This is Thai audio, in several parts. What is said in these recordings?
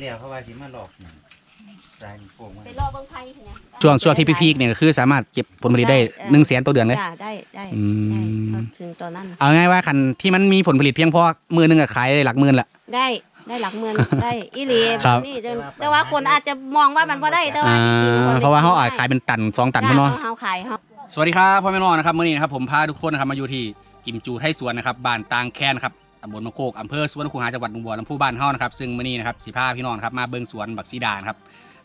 แล้วเขาว่าสิมาหลอกหนึ่งรายโป่งมันไปรอเบิ่งไผ่เนี่ยช่วงช่วงที่พี่พีกเนี่ยก็คือสามารถเก็บผลผลิตได้หนึ่งแสนต่อเดือนเลย จ้าได้ได้อืม ได้พอถึงตอนนั้น เอาง่ายว่าคันที่มันมีผลผลิตเพียงพอมือหนึงก็ขายได้หลักหมื่นละ ได้ได้หลักหมื่นได้อีหลีครับ นี่เดินแต่ว่าคนอาจจะมองว่ามันบ่ได้แต่ว่าอ่าจริงๆคนเพราะว่าเขาอาจขายเป็นตันสองตันจ้าพี่น้องเฮาขายเฮา สวัสดีครับพ่อแม่น้องนะครับมื่อนี้นะครับผมพาทุกคนนะครับมาอยู่ที่กิมจูไทยสวนนะครับบ้านตางแคนครับ ตำบลมะโคกอำเภอสวนคูหาจังหวัดหนองบัวลำพูบ้านเฮานะครับซึ่งมื่อนี้นะครับสีพาพี่น้องครับมาเบิ่งสวนบักซีดานะครับ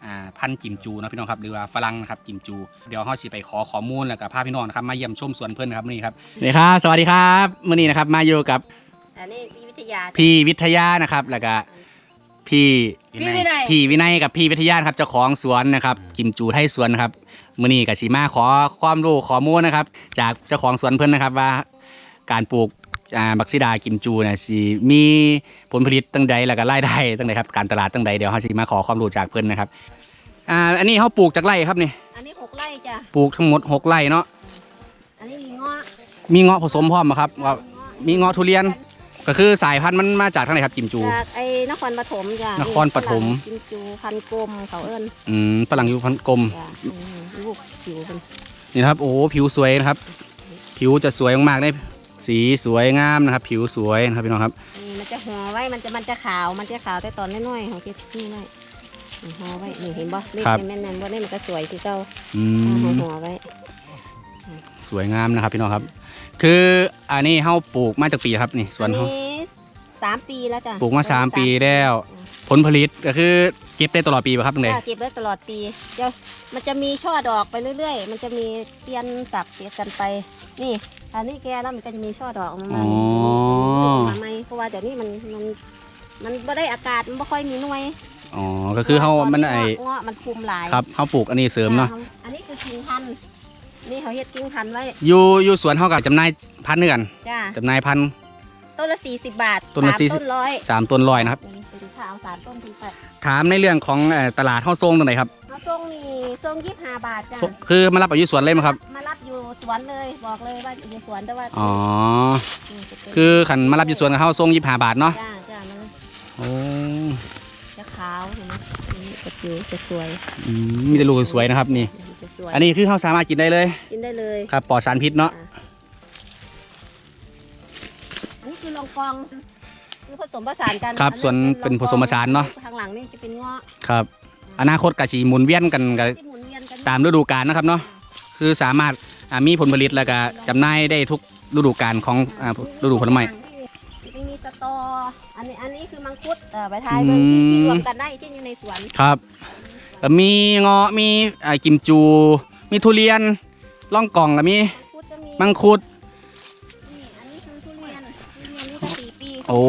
อ่าพันธุ์กิมจูนะพี่น้องครับหรือว่าฝรั่งนะครับกิมจู เดี๋ยวเฮาสิไปขอข้อมูลแล้วก็พาพี่น้องนะครับมาเยี่ยมชมสวนเพิ่นนะครับมื่อนี้ครับนี่ครับสวัสดีครับมื่อนี้นะครับมาอยู่กับอันนี้พี่วิทยา พี่วิทยานะครับแล้วก็พี่พี่วินัย พี่วินัยกับพี่วิทยานะครับเจ้าของสวนนะครับกิมจูไทยสวนนะครับมื่อนี้กับสีมาขอความรู้ข้อมูลนะครับจากเจ้าของสวนเพิ่นนะครับว่าการปลูก อ่าบักซิดากิมจูเนี่ยสิมีผลผลิตตั้งใดแล้วก็รายได้ตั้งใดครับการตลาดตั้งใดเดี๋ยวเฮาสิมาขอความรู้จากเพิ่นนะครับอ่าอันนี้เฮาปลูกจากไร่ครับนี่อันนี้หกไร่จ้ะ ปลูกทั้งหมดหกไร่เนาะอันนี้มีเงาะมีเงาะผสมพร้อมบ่ครับว่ามีเงาะทุเรียน ก็คือสายพันธุ์มันมาจากทางไหนครับกิมจู จากไอ้นครปฐมจ้ะนครปฐม กิมจูพันกลมเขาเอิ้นอืมฝรั่งอยู่พันกลม จ้ะอืมลูกผิวเป็นนี่นะครับโอ้โหผิวสวยนะครับ ผิวจะสวยมากๆเลย สีสวยงามนะครับ ผิวสวยนะครับพี่น้องครับนี่มันจะห่อไว้มันจะมันจะขาวมันจะขาวแต่ตอนน้อยๆของเจ๊นี่ไว้นี่ห่อไว้นี่เห็นบ่นี่ครับแม่นๆบ่นี่มันก็สวยคือเก่าอืห่อมห่อไว้สวยงามนะครับพี่น้องครับ คืออันนี้เฮาปลูกมาจากปีครับนี่สวนอันเฮานี้สามปีแล้วจ้ะปลูกมาสามปีแล้ว ผลผลิตก็คือเก็บได้ตลอดปีป่ะครับตรงไหนจ้ะเก็บได้ตลอดปีเดี๋ยวมันจะมีช่อดอกไปเรื่อยๆ มันจะมีเตียนสับเตียนกันไป นี่ อันนี้แกแล้วมันก็จะมีช่อดอกออกมาอ๋อ ทำไมเพราะว่าเดี๋ยวนี้มันมันมันไม่ได้อากาศมันไม่ค่อยมีหน่วยอ๋อก็คือเฮามันไอเงาะมันคุมหลายครับเฮาปลูกอันนี้เสริมเนาะอันนี้คือกิ่งพันธุ์นี่เขาเฮ็ดกิ่งพันธุ์ไว้อยู่อยู่สวนเฮากับจำหน่ายพันธุ์เดือนจ้าจำหน่ายพันธุ์ ต้นละสี่สิบบาทต้นละสาม40 ต้นร้อยสามต้นร้อยนะครับ นี่เป็นข้าวสามต้นถึงแปดถามในเรื่องของเอ่อตลาดเฮาส่งตรงไหนครับมะทรงนี่ทรงยี่สิบห้าบาทจ้าส่งคือมารับเอาอยู่สวนเลยมั้ยครับมารับอยู่สวนเลยบอกเลยว่าอยู่สวนแต่ว่าอ๋อนี่จะเป็นคือขันมารับอยู่สวนกับเฮาส่ง25บาทเนาะจ้าจ้ามันโอ้จะขาวเห็นไหมนี่จะสวยจะสวยอืมมีแต่ลูกสวยนะครับนี่ จะสวยอันนี้คือเฮาสามารถกินได้เลยกินได้เลยครับปลอดสารพิษเนาะอัน ลองกองคือผสมผสานกันครับอัส่วนลองเป็นผสมผสานเนาะทางหลังนี่จะเป็นเงาะครับ อนาคตก็สิหมุนเวียนกันกับที่หมุนเวียนกันตามฤดูกาลนะครับเนาะคือสามารถอ่ามีผลผลิตแล้วก็จำหน่ายได้ทุกฤดูกาลของอ่าฤดูผลไม้ ไม่มีสตออันนี้อันนี้คือมังคุดเอ่อไปทายเบอร์ที่อืมที่รวมกันได้ที่อยู่ในสวนครับก็มีเงาะมีอ่ากิมจู มีทุเรียนล่องกล่องก็มีมังคุดก็มีมังคุด โอ้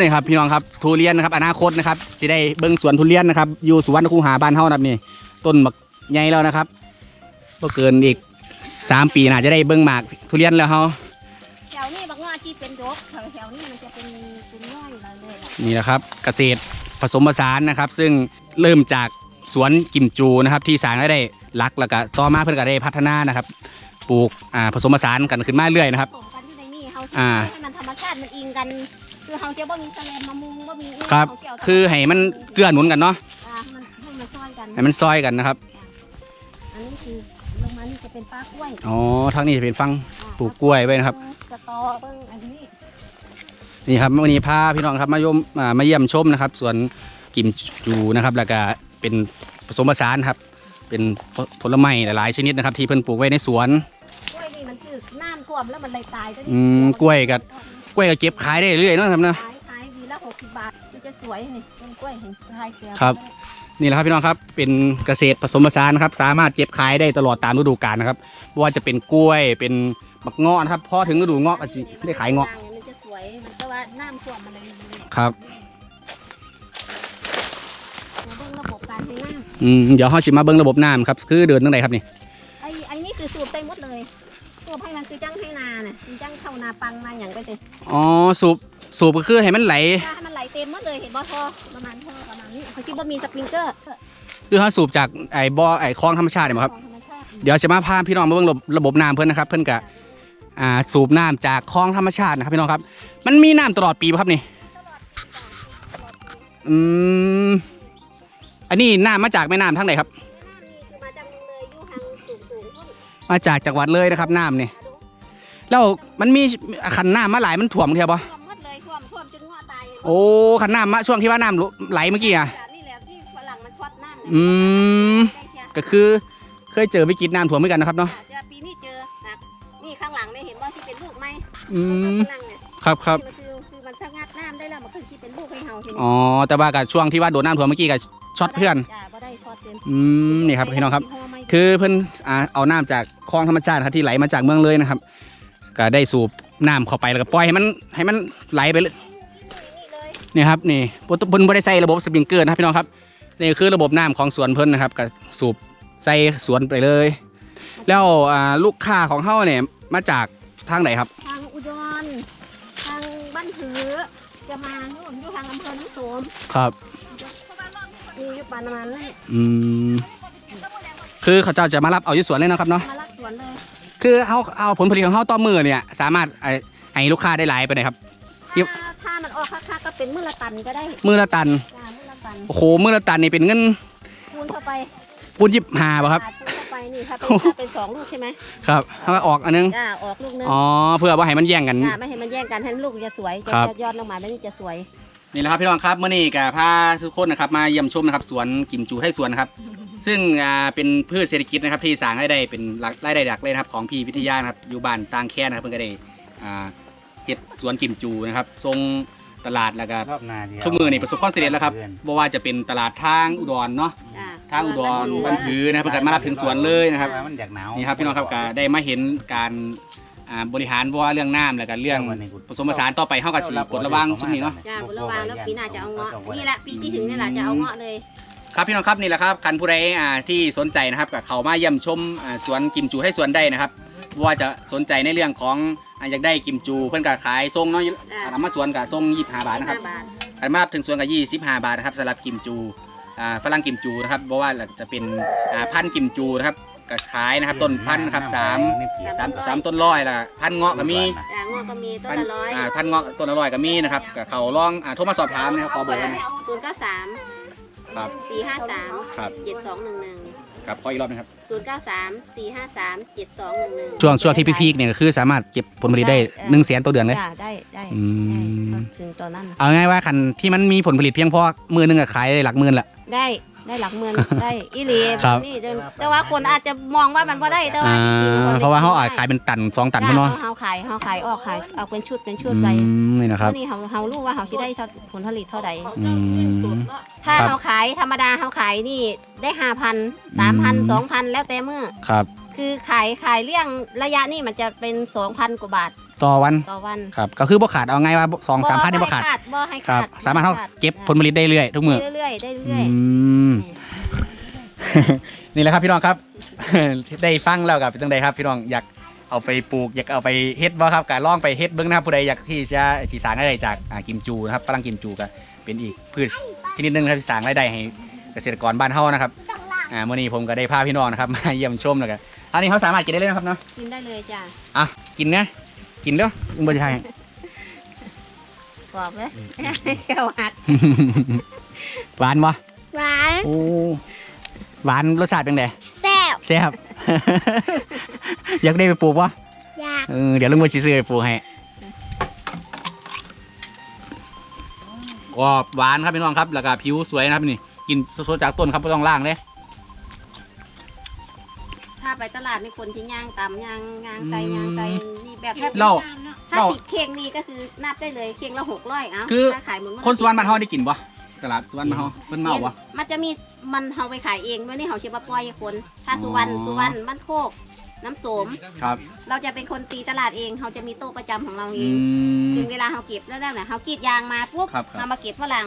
นี่ครับพี่น้องครับทุเรียนนะครับอนาคตนะครับจะได้เบิ้งสวนทุเรียนนะครับอยู่สุวรรณคูหาบ้านเฮานะครับนี่ต้นบักใหญ่แล้วนะครับก็เกินอีกสามปีน่าจะได้เบิ้งหมากทุเรียนแล้วเฮาแถวนี้บางเงาะที่เป็นดกแถวแถวนี้มันจะเป็นเป็นย่อยมาเลยล่ะนี่นะครับเกษตรผสมผสานนะครับ ซึ่งเริ่มจากสวนกิมจูนะครับ ที่สร้างรายได้หลักแล้วก็ต่อมาเพื่อนก็ได้พัฒนานะครับ ปลูกอ่าผสมผสานกันขึ้นมาเรื่อยนะครับ อ่า ให้มันธรรมชาติมันอิงกัน คือเขาจะบ่มีแสลมมามุงบ่มีอิงครับเขาเกี่ยวกับคือให้มันเกื้อหนุนกันเนาะอ่ามันให้มันช่วยกัน ให้มันซอยกันนะครับอันนี้คือลงมานี่จะเป็นป้ากล้วยอ๋อทางนี้จะเป็นฟังอ่าปลูกกล้วยไว้นะครับ สตอเบิ้งอันนี้นี่ครับวันนี้พาพี่น้องครับมายมอ่ามาเยี่ยมชมนะครับสวนกิมจูนะครับ แล้วก็เป็นผสมผสานครับ เป็นผลไม้หลายๆชนิดนะครับ ที่เพิ่นปลูกไว้ในสวน ท่วมแล้วมันเลยตายก็อืมกล้วยกับกล้วยก็เก็บขายได้เรื่อยๆเนาะครับเนาะขายขายวีละหกสิบบาทมันจะสวยนี่ต้นกล้วยเห็นขายเกลือครับ นี่แหละครับพี่น้องครับเป็นเกษตรผสมผสานนะครับ สามารถเก็บขายได้ตลอดตามฤดูกาลนะครับไม่ว่าจะเป็นกล้วยเป็นมะเงาะนะครับพอถึงฤดูเงาะก็จะได้ขายเงาะมันจะสวยมันก็ว่าน้ำท่วมมันเลยมีครับเบิ้งระบบการให้น้อืมเดี๋ยวเขาชิมาเบิ้งระบบน้ำครับคือเดินตั้งไหนครับนี่ คือจังให้นาเนี่ยคือจังเข้านาปังนาอย่างไปสิอ๋อสูบสูบก็คือให้มันไหล ให้มันไหลเต็มหมดเลยเห็นบ่ท่อประมาณท่อประมาณนี้เขาคิดว่ามีสปริงเกอร์คือเขาสูบจากไอ้บ่อไอ้คลองธรรมชาติเนี่ยครับ เดี๋ยวจะมาพาพี่น้องมาเบิ้งระบบน้ำเพื่อนนะครับ เพื่อนกะอ่าสูบน้ำจากคลองธรรมชาตินะครับพี่น้องครับ มันมีน้ำตลอดปีป่ะครับนี่อืมอันนี้น้ำมาจากแม่น้ำทั้งไหนครับมาจากเมืองเลยอยู่ทางสูงสูงพุ่นมาจากจังหวัดเลยนะครับน้ำนี่ แล้วมันมีขันน้ำมาหลายมันถ่วมเทียบปะท่วมหมดเลยท่วมท่วมจนงัวตายโอ้ขันน้ำมาช่วงที่ว่าน้ำไหลเมื่อกี้อะนี่แหละที่ฝรั่งมันช็อตน้ำเนี่ยอืมได้เชียก็คือเคยเจอวิกฤตน้ำท่วมเหมือนกันนะครับเนาะเจอปีนี้เจอหนักนี่ข้างหลังเนี่ยเห็นว่าที่เป็นลูกไหมอืมข้างหลังเนี่ยครับครับที่มันคือคือมันสะงัดน้ำได้แล้วมันคือที่เป็นลูกให้เฮาทีนี้อ๋อแต่ว่ากับช่วงที่ว่าโดนน้ำท่วมเมื่อกี้กับช็อตเพื่อนจ้าบ่ได้ช็อตเต็มอืมนี่ครับพี่น้องครับยี่ห้ไม่คือเพิ่นอ่าเอาน้ำจากคลองธรรมชาติครับที่ไหลมาจากเมืองเลยนะครับ ก็ได้สูบน้ำเข้าไปแล้วก็ปล่อยให้มันให้มันไหลไปเลยนี่เลยนี่ครับนี่เพิ่นบ่ได้ใส่ระบบสปริงเกอร์นะครับพี่น้องครับนี่คือระบบน้ำของสวนเพิ่นนะครับก็สูบใส่สวนไปเลย แล้วอ่าลูกค้าของเฮาเนี่ยมาจากทางไหนครับ ทางอุดรทางบ้านถือจะมานู่นอยู่ทางอำเภอนุโสมครับมีอยู่ปานประมาณนั้นอืมคือเขาเจ้าจะมารับเอาอยู่สวนเลยนะครับเนาะมาลักสวนเลย คือเฮาเอาผลผลิตของเฮาต่อมือเนี่ยสามารถไอ้ให้ลูกค้าได้หลายไปเลยครับ ถ้าถ้ามันออกค่าๆก็เป็นมื้อละตันก็ได้มือละตันจ้ามื้อละตันโอ้โหมือละตันนี่เป็นเงินคูณเข้าไปคูณยิบหาป่ะครับคูณเข้าไปนี่ถ้าเป็นถ้าเป็นสองลูกใช่ไหมครับเขาก็ออกอันนึงจ้าออกลูกนึงอ๋อเพื่อว่าให้มันแย่งกัน จ้าไม่ให้มันแย่งกันให้ลูกจะสวยจะครับ ยอดลงมาแล้วนี่จะสวย นี่แหละครับพี่น้องครับเมื่อนี้กับพาทุกคนนะครับมาเยี่ยมชมนะครับสวนกิมจูให้สวนนะครับ ซึ่งอ่าเป็นพืชเศรษฐกิจนะครับที่สร้างรายได้เป็นหลักรายได้หลักเลยนะครับของพี่วิทยานะครับอยู่บ้านตางแค่นะครับเพิ่งก็ได้อ่าเฮ็ดสวนกิมจูนะครับทรงตลาดแล้วก็รอบหนาเดียวทุกมือนี่ประสบความสำเร็จแล้วครับบ่ว่าจะเป็นตลาดทางอุดรเนาะจ้าทางอุดรบ้านผือนะครับเพิ่งก็มารับถึงสวนเลยนะครับ มันอยากหนาว นี่ครับพี่น้องครับก็ได้มาเห็นการอ่าบริหารว่าเรื่องน้ำแล้วก็เรื่องผสมผสานต่อไปเข้ากับสีกดระวังช่วงนี้เนาะ จ้าบุระวางแล้วปีหน้าจะเอาเงาะนี่แหละปีที่ถึงนี่แหละจะเอาเงาะเลย ครับพี่น้องครับนี่แหละครับคันผู้ใดอ่าที่สนใจนะครับกับเขามาเยี่ยมชมอ่าสวนกิมจูให้สวนได้นะครับว่าจะสนใจในเรื่องของอ่าอยากได้กิมจู เพื่อนก็ขายทรงเนาะทำมาสวนกับทรงยี่สิบห้าบาทนะครับห้าบาทคันมาถึงสวนกับยี่สิบห้าบาทนะครับสำหรับกิมจูอ่าฝรั่งกิมจูนะครับเพราะว่าจะเป็นอ่าพันธุ์กิมจูนะครับก็ขายนะครับต้นพันธุ์นะครับสามสามสามต้นร้อยละพันธุ์เงาะก็มีจ้าเงาะก็มีต้นพันละร้อยอ่าพันเงาะต้นละร้อยก็มีนะครับกับเขาลองอ่าโทรมาสอบถามนะครับขอเบอร์นะศูนย์เก้าสาม ครับสี่ห้าสามครับเจ็ดสองหนึ่งหนึ่งครับขออีกรอบนะครับ ศูนย์เก้าสามสี่ห้าสามเจ็ดสองหนึ่งหนึ่งช่วงช่วงที่พีคๆเนี่ยก็คือสามารถเก็บผลผลิตได้หนึ่งแสนต่อเดือนเลย จ้าได้ได้อืม ได้ถึงตอนนั้นเอาง่ายๆว่าคันที่มันมีผลผลิตเพียงพอมือหนึงอะขายได้หลักหมื่นละ ได้ ได้หลักหมื่นได้อีหลีครับ นี่เดินแต่ว่าคนอาจจะมองว่ามันว่าได้แต่ว่าอ่าจริงๆคนเพราะว่าเขาอาจขายเป็นตันสองตันจ้าเท่านั้นเฮาขายเฮาขายออกขายเอาเป็นชุดเป็นชุดอืไปมนี่นะครับ นี่เฮาเฮารู้ว่าเฮาสิได้ผลผลิตเท่าใด อืม ถ้าครับเฮาขายธรรมดาเฮาขายนี่ได้ห้าพันสามพันอืมสองพันแล้วแต่มือครับ คือขายขายเลี่ยงระยะนี่มันจะเป็นสองพันกว่าบาท ต่อวันต่อวันครับก็คือบ่ขาดเอาง่ายว่าสองสามพันนี่บ่ขาดบ่ให้ครัขาบดสามารถเขาเก็บผลผลิตได้เรื่อยทุกมือ เรื่อยๆได้อืเรื่อยมนี่แหละครับพี่น้องครับ ได้ฟังแล้วกับเป็นจังใดครับ พี่น้องอยากเอาไปปลูกอยากเอาไปเฮ็ดบ่ครับการลองไปเฮ็ดเบิ่งนะครับผู้ใดอยากที่จะที่สร้างรายได้จากอ่ากิมจูนะครับฝรั่งกิมจูก็เป็นอีกพืชชนิดหนึงนะครับที่สร้างรายได้ให้เกษตรกรบ้านเฮานะครับอ่ามื้อนี้ผมก็ได้พาพี่น้องนะครับ มาเยี่ยมชมแล้วกันอันนี้เขาสามารถกินได้เลยนะครับเนาะๆกินได้เลยจ้ะอะกินนะ กินเด้อมึงบ่จะให้ กรอบเลยเขียวหักหวานบ่หวานโอ้หวานรสชาติเป็นไงแซ่บแซ่บ อยากได้ไปปลูกบ่อยากเออเดี๋ยวลุงมาซื้อไปปลูกให้กรอบหวานครับพี่น้องครับแล้วก็ผิวสวยนะครับนี่กินสดๆจากต้นครับไม่ต้องล่างเลยถ้า ไปตลาดนี่คนที่ย่างตำย่างย่างใส่ย่างใส่นี่แบบแทบเรา ถ้าเราสิบเข่งนี่ก็คือนับได้เลยเข่งละหกร้อยเอ้าคือ ถ้าขายหมดคนสวนบ้านเฮาได้กินบ่ตลาดสวนบ้านเฮาเพิ่นเมาบ่ มันจะมีมันเฮาไปขายเองด้วยนี่เฮาเชื่อว่าปล่อยให้คน ถ้าสุวรรณอ๋อ สุวรรณบ้านโคก น้ำโสม ครับ เราจะเป็นคนตีตลาดเองเฮาจะมีโต๊ะประจำของเราเออืง ม ถึงเวลาเฮาเก็บแล้วนั่นน่ะเฮากรีดยางมาปุ๊บครับครับเฮามาเก็บฝรั่ง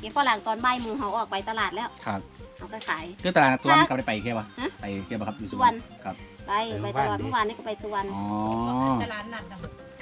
เก็บฝรั่งตอนบ่ายโมงเฮาออกไปตลาดแล้ว ครับ เฮาก็ขาย คือตลาดสวนกลับได้ไปแค่บ่ฮะ ไปแค่บ่ครับอยู่สสววนนครับ ไปไปตลาดเมื่อวานนี่ก็ไปสุวรรณอ๋อ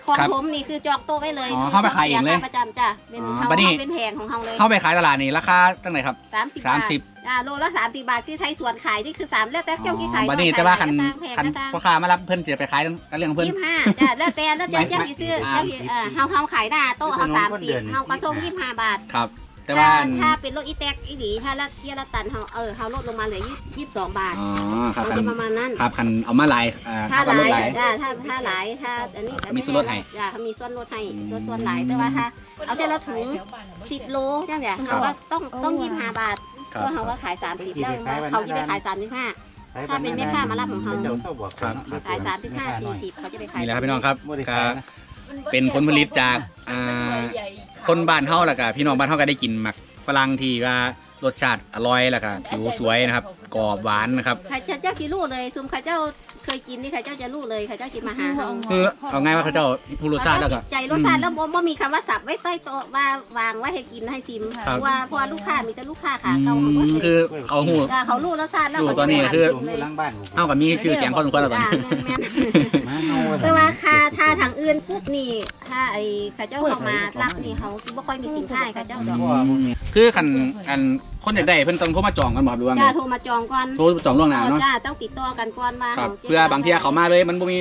ของครับผมนี่คือจองโต๊ะไว้เลยอ๋อคืเข้าไปขายเองเลยประจำจ้ะเป็นอ๋อเฮาบัดนี้เฮาเป็นแผงของเฮาเลยเข้าไปขายตลาดนี่ราคาตั้งไหนครับ สามสิบสามบาทสิบ อ่าโลละสามสิบบาทที่ไทยสวนขายนี่คือสามแล้วแต่เจ้าที่ขายบัดนี้ขยแต่ว่าคันขยแพงคันก็ตามพ่อค้ามารับเพิ่นจะไปขายกันเรื่องของเพิ่นยี่สิบห้าจ้ะแล้วแต่แล้วจะไม่เจ้าที่ซื้อไม่เจ้าที่เออเฮาเฮาขายหน้าโต๊ะเฮาสามสิบเฮากระทงยี่สิบห้าบาท ครับ แต่ว่าถ้ถ้าเป็นรถอีแท็กอีหลีถ้าละเทียละตันเฮาเออเฮาลดลงมาเหลือยี่สิบสองบาทอ๋อครับมันคันจะประมาณนั้น ครับคันเอามาหลายอ่าถ้าเอหมลายลดหลายจ้าถ้าถ้าหลายถ้าอันนี้มีส่วนลดให้จ้าเขามีส่วนลดให้อืมส่วนส่วนหลายแต่ว่าถ้าเอาแต่ละถุงสิบโลจังเดียครับ เขาก็ต้องต้องยี่สิบห้าบาทครัเพบ ราะเขาก็ขายสามสิบแล้วเขาจะไปขายสามสิบห้า ถ้าเป็นแม่ค้ามารับของเขาเจ้าเจ้าบอกครับ ขายสามสิบห้าสี่สิบเขาจะไปขาย นี่แหละครับพี่น้องครับบ่ได้ก็ขายนะเป็นผลผลิตจากอ่า คนบ้านเฮาล่ะก็พี่น้องบ้านเฮาก็ได้กินหมักฝรั่งที่ว่ารสชาติอร่อยล่ะก็ผิวสวยนะครับกรอบหวานนะครับ ใครเจ้ากี่ลูกเลยซุมข้าเจ้า เคยกินนี่ใครเจ้าจะรู้เลยใครเจ้ากินมาหาเขาคือเอาง่ายว่าเขาเจ้าผู้รสชาติแล้วก็ติดใจรสชาติแล้วบ่บ่มีคำว่าสับไว้ใต้โต๊ะว่าวางไว้ให้กินให้ซิมครับเพราะว่าเพราะว่าลูกค้ามีแต่ลูกค้าขาอืเก่าเขาก็มเห็นคือเขาหูจ้าเขารู้รสชาติแล้วรู้เขาตอนนี้คือผมอยู่หลังบ้านผมเฮากับมีชื่อเสียงพอสมควรแล้วตอนจ้านี้แม่น มาเฮาๆแต่ว่าค่าถ้าทางอื่นปุ๊บนี่ถ้าไอ้ข้าเจ้าเข้ามารับนี่เขาบ่ค่อยมีสินค้าให้ข้าเจ้าดอก คือคันอัน คนอยากได้เพิ่นต้องโทรมาจองกันบ่ครับหรือว่าไงจ้าโทรมาจองก่อนโทรจองล่วงหน้าเนาะจ้าต้องติดต่อกันก่อนว่าครับจะเพื่อบางเที่ยเขามาเลยมันบ่มี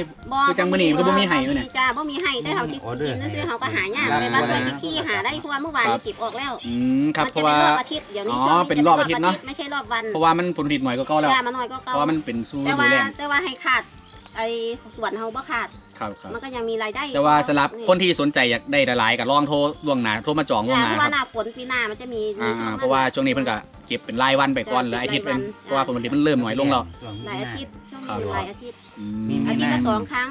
คือจังมื้อนี้คือบ่มีให้มื้อนี้จ้าบ่มีให้แต่เขาคิดกินนั่นซื้อเขาก็หายากเลยว่าช่วยขี้หาได้เพราะว่าเมื่อวานนี่เก็บออกแล้วอืมครับมันเพจะราะเป็นว่ารอบอาทิตย์เดี๋ยวนี้อ๋อช่วงนี้เป็นรอบอาทิตย์เนอะไม่ใช่รอบวันเพราะว่ามันผลผลิตหน่อยก็เก่าแล้วจ้ามาหน่อยก็เพเก่าราะว่ามันเป็นสู้แต่ดูว่าแลแต่ว่าให้ขาดไอ้ส่วนเฮาบ่ขาด ครับครับ มันก็ยังมีรายได้แต่ว่าสำหรับคนที่สนใจอยากได้หลายๆก็ลองโทรล่วงหน้าโทรมาจองล่วงจ้าหเพน้าราะคว่ารับหน้าฝนปีหน้ามันจะมีมีอ่าช่วงนั้นเพราะว่าช่วงนี้เพิ่นก็เก็บเป็นรายวันไปก่อนจ้ะแล้วอาทิตย์เป็นเก็บรายวันเพราะว่าผลผลิตมันเริ่มน้อยลงแล้วหลายอาทิตย์ช่วงครับนี้หลายอาทิตย์อืมีมอาทิตย์ละสองครั้ง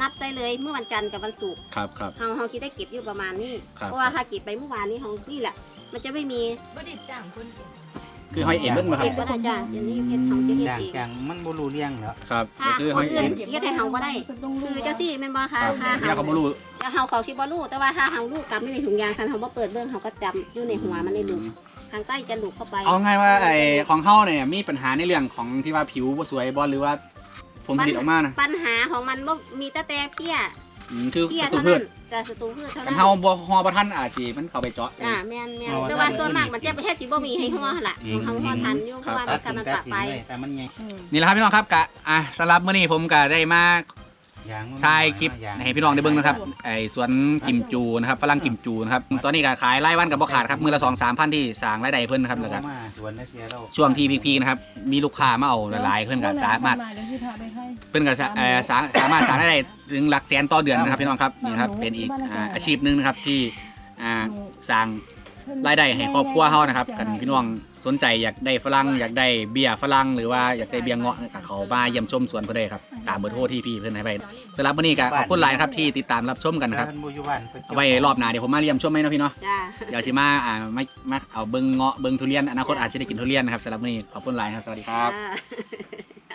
นับได้เลยเมื่อวันจันทร์กับวันศุกร์ครับครับ เฮาเฮาคิดได้เก็บอยู่ประมาณนี้ครับ เพราะว่าถ้าเก็บไปเมื่อวานนี้ของนี่แหละ มันจะไม่มีบ่ได้จ้างคนเก่ง คือห้อยเอ็นเบิ่งมาครัเก็บบก็ได้จ้าเดี๋ยวนี้เฮ็ดเฮาจะเฮ็ดจางเองจางมันบ่รู้เรื่องแล้วครับถ้าคือคห้อนยอื่เอ็นนเฮ็ดให้เฮาบ่ได้ คือจังซี่แม่นบ่คะครับถ้าเดี๋ยวเฮาก็บ่รู้ถ้าเฮาเขาสิบ่รู้แต่ว่าถ้าเฮาลูกกลับไม่ในถุงยางคันเฮาบ่เปิดเบิ่งเฮาก็จำอยู่ในหัวมันในลูกทางใต้จะลูกเข้าไปเอาง่ายว่าไอ้ของเฮาเนี่ยมีปัญหาในเรื่องของที่ว่าผิวบ่สวยบ่หรือว่าผลผลิตออกมานะ ปัญหาของมันบ่มีแต่แต่เพี้ย อืมคือเพี้ยตัวเท่าพืนั้ชนจะศัตรูพืชเท่ากันั้นน เฮาบ่ฮอบ่ทันอาจสิมันเข้าไปเจาะอ่าแม่นแม่นแต่ว่าส่วนมากมันจะประเทศที่บ่มีให้ฮ้อหั่นล่ะของเฮาฮ้อทันอยู่เพราะว่าตัมันดกำทิ้ลังงตัดปะทิ้งไปไว้แต่มันไง นี่แหละครับพี่น้องครับกะอะสำหรับมื้อนี้ผมก็ได้มายางมัน ถ่ายคลิปยางให้พี่น้องได้เบิ่งนะครับไอ้สวนกิมจูนะครับฝรั่งกิมจูนะครับตอนนี้ก็ขายรายวันกับบ่ขาดครับมื้อละ2 3พันที่สร้างรายได้เพิ่นนะครับแล้วก็มาสวนนะเสียเราช่วงที่พีคๆนะครับมีลูกค้ามาเอาหลายๆเพิ่นก็สามารถเดี๋ยวที่พาไปให้เพิ่นก็สาเอ่อสาสามารถสร้างรายได้ถึงหลักแสนต่อเดือนนะครับพี่น้องครับนี่นะครับเป็นอีกอ่าอาชีพหนึงนะครับที่อ่าสร้าง รายได้ให้ครอบครัวเฮานะครับกันพี่น้องสนใจอยากได้ฝรั่งอยากได้เบียร์ฝรั่งหรือว่าอยากได้เบียร์เงาะก็เขามาเยี่ยมชมสวนเพิ่นได้ครับตามเบอร์โทรที่พี่เพิ่นให้ไปสำหรับวันนี้ก็ขอบคุณหลายนะครับที่ติดตามรับชมกันนะครับท่านบ่อยู่บ้านปเอาไว้รอบหน้าเดี๋ยวผมมาเยี่ยมชมไหมเนาะพี่เนาะจ้าเดี๋ยวสิมาอ่ามามาเอาเบิ่งเงาะเบิ่งทุเรียนอนาคตอาจจะได้กินทุเรียนนะครับสำหรับวันนี้ขอบคุณหลายครับสวัสดีครับจ้า